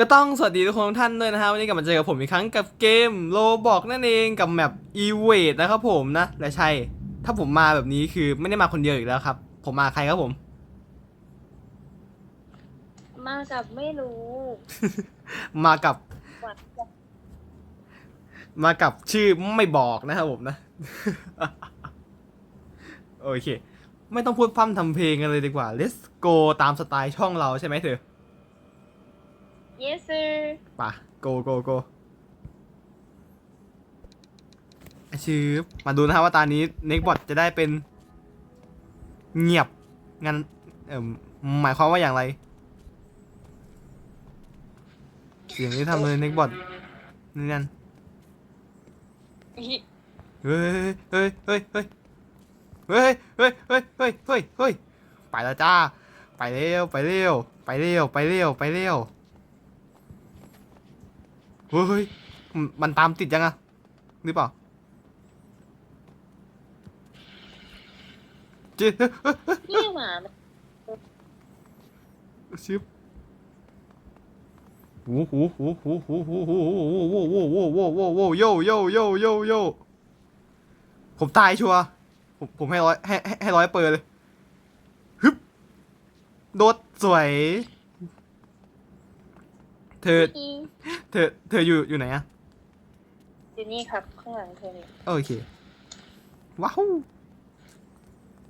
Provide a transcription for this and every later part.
ก็ต้องสวัสดีทุกคนทุกท่านด้วยนะฮะวันนี้กลับมาเจอกับผมอีกครั้งกับเกมโลบอกนั่นเองกับแมป e v a d นะครับผมนะและใช่ ถ้าผมมาแบบนี้คือไม่ได้มาคนเดียวอีกแล้วครับ ผมมาใครครับผม มากับไม่รู้มากับวัดมากับชื่อไม่บอกนะครับผมนะ โอเค ไม่ต้องพูดพร่ำทำเพลงกันเลยดีกว่า let's go ตามสไตล์ช่องเราใช่ไหมเธอ yes sir ป่ะ go go go อชื่อมาดูนะครับว่าตานี้ Neckbot จะได้เป็น เงียบงั้นเอ่อหมายความว่าอย่างไร เสียงที่ทำเลย Neckbot นี่นั่นเฮ้ยเฮ้ยเฮ้ยเฮ้ยเฮ้ยเฮ้ยเฮ้ยเฮ้ยเฮ้ยเฮ้ยไปแล้วจ้า ไปเร็วไปเร็วไปเร็วไปเร็วไปเร็ว เฮ้ยมันตามติดยังอะหรือเปล่าเจ๊เฮ้ยเฮ้ยเฮ้ยนี่หมามันชิบหูหูหูหูหูหูหูหูหูหูหูหูหูหูหูโยโยโยโยโยผมตายชัวร์ผมผมให้ร้อยให้ให้ให้ร้อยเปิดเลยฮึบโดดสวย เธอพี่เธอ เธออยู่อยู่ไหนอะอยู่นี่ครับ ข้างหลังเธอเนี่ยโอเค ว้าว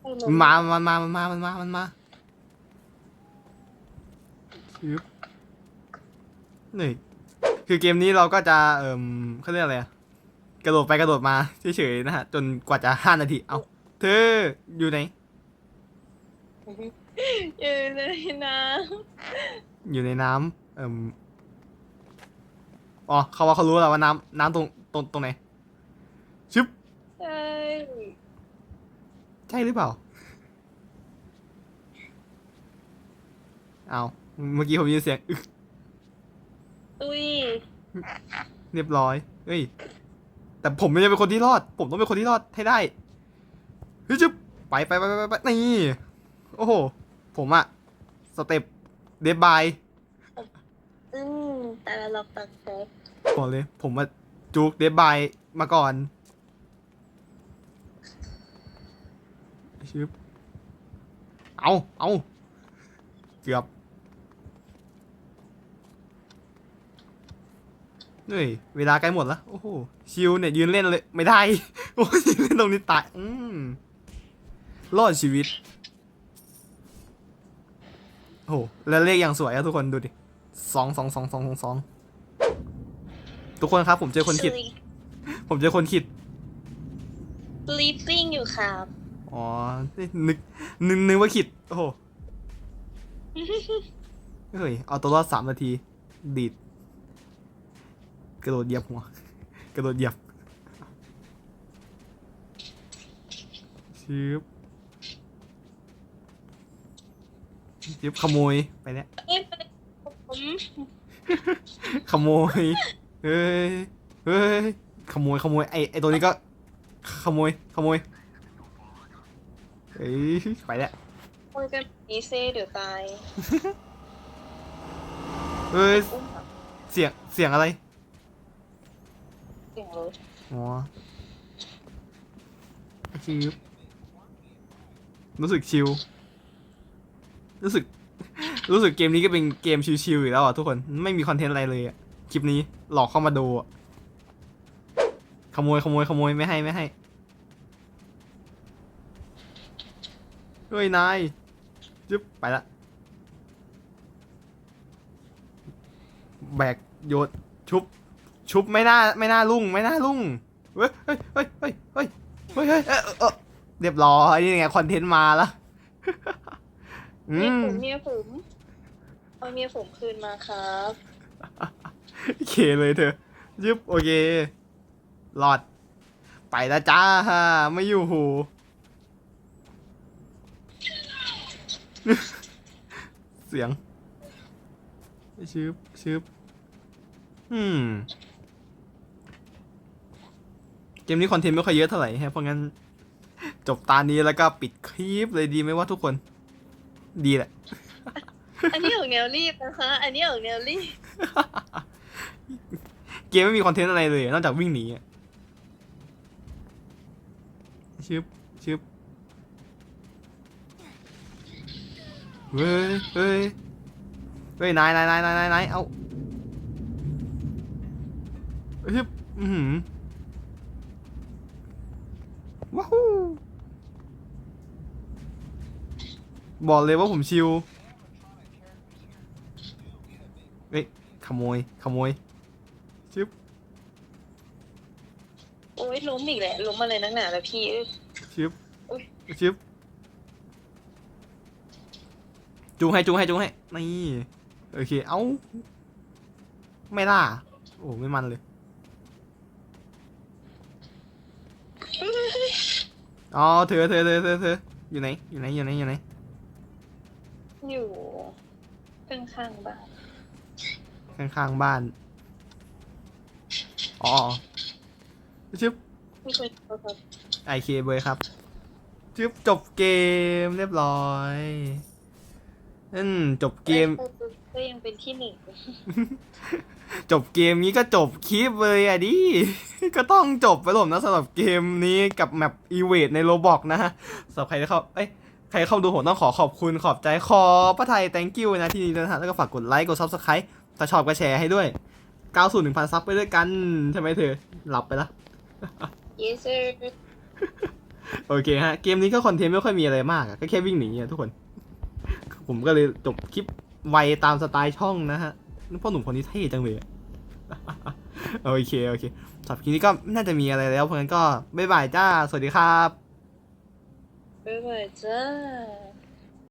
ให้รู้มามันมามันมามันมามันมาชิบนี่คือเกมนี้เราก็จะ เอ่มเขาเรียกอะไรอะกระโดดไปกระโดดมาเฉยๆนะฮะ จนกว่าจะห้านาที เอาเธออยู่ไหน อยู่เลยนะอยู่ในน้ำเอ่ม อ๋อเขาว่าเขารู้แล้วว่าน้ำน้ำตรงตรงตรงไหนชึบใช่ใช่หรือเปล่าเอาเมื่อกี้ผมยินเสียงอึกอุ้ยเรียบร้อยเฮ้ย แต่ผมไม่ได้เป็นคนที่รอด ผมต้องเป็นคนที่รอดให้ได้เฮ้ยจึ๊บไปไปไปไปไปไปนี่ โอ้โห ผมอะสเต็ปเดบายอืม แต่ละล็อกตักแซกบอกเลย ผมมาจูกเดบายมาก่อนชึบเอาเอาเกือบเฮ้ยเวลาใกล้หมดแล้ว โอ้โห ชิวเนี่ยยืนเล่นเลย ไม่ได้ โอ้ยยืนเล่นตรงนี้ตาย อืมรอดชีวิต โอ้โห แล้วเลขอย่างสวยอะทุกคนดูดิ สองสองสองสองสองสองทุกคนครับผมเจอคนขิด ผมเจอคนขิดสลีปปิ้งอยู่ครับอ๋อ นึกนึกนึกว่าขิด โอ้โห เฮ้ย เอาตัวรอดสามนาที ดีด กระโดดเหยียบหัว กระโดดเหยียบชิบชิบขโมย ไปแล้วนี่เป็นผม ขโมย เฮ้ย เฮ้ย ขโมย ขโมย ไอไอตัวนี้ก็ ขโมย ขโมยเฮ้ย ไปแล้วคุยกันดีเซ่เดี๋ยวตายเฮ้ย อุ้มอะเสียง เสียงอะไร เสียงรถอ๋อชิวรู้สึกชิว รู้สึก รู้สึกเกมนี้ก็เป็นเกมชิวๆอยู่แล้วอะทุกคนไม่มีคอนเทนต์อะไรเลยคลิปนี้หลอกเข้ามาดูขโมยขโมยขโมยไม่ให้ไม่ให้เฮ้ยนายยึบไปละแบกโยนชุบ ชุบไม่น่าไม่น่าลุ่งไม่น่าลุ่งเฮ้ยเฮ้ยเฮ้ยเฮ้ยเฮ้ยเฮ้ยเฮ้ยเอ้ยเอเรียบร้อยนี่ไงคอนเทนต์มาละอืเมียมผมเมียผม เอาเมียผมคืนมาครับโอเคเลยเธอยึบโอเคหลอด ไปล้วจ้าฮไม่อยู่หู เสียงชืบชืบอืม เกมนี้คอนเทนต์ไม่ค่อยเยอะเท่าไหร่ฮะเพราะงั้น จบตานี้แล้วก็ปิดคลิปเลยดีไหมว่าทุกคน ดีแหละ อันนี้ออกแนวรีบนะคะ อันนี้ออกแนวรีบ เกมไม่มีคอนเทนต์อะไรเลย นอกจากวิ่งหนีอะชึบชึบเฮ้ยเฮ้ยเฮ้ยนายนายนายนายนายนายเอาชึบอือหือว้าวบอกเลยว่าผมชิว เฮ้ยขโมยขโมยชึบโอ้ยล้มอีกแหละล้มอะไรนักหนาแล้วพี่เอ้ยชึบอุ๊ยชึบจูงให้จูงให้จูงให้นี่โอเคเอ้าไม่ล่าโอ้ไม่มันเลยอ๋อเธอเธอเธอเธอเธออยู่ไหนอยู่ไหนอยู่ไหนอยู่ไหนอยู่ข้างๆบ้าน ข้างๆบ้าน อ๋อชึบมีคนโทรศัพท์ไอเคเบยครับชึบจบเกมเรียบร้อยอืมจบเกม ก็ยังเป็นที่หนึ่งจบเกมนี้ก็จบคลิปเลยอะดิ ก็ต้องจบไปหลมนะสำหรับเกมนี้กับแมปอีเวทในโรบอกนะฮะสำหรับใครที่เข้าเอ้ยใครเข้าดูผมต้องขอขอบคุณขอบใจขอพระไทย thank you นะที่นี่นะฮะแล้วก็ฝากกดไลค์กด subscribe ถ้าชอบก็แชร์ให้ด้วย9สู่1,000ซับไปด้วยกัน ใช่ไหมเธอ หลับไปละ yes sir โอเคฮะ เกมนี้ก็คอนเทนต์ไม่ค่อยมีอะไรมากอะก็แค่วิ่งหนีอะทุกคน ผมก็เลยจบคลิปไวตามสไตล์ช่องนะฮะพ่อหนุ่มคนนี้เท่จังเลยอะโอเค โอเคสำหรับคลิปนี้ก็น่าจะมีอะไรแล้ว เพราะงั้นก็บ๊ายบายจ้า สวัสดีครับบ๊ายบายจ้า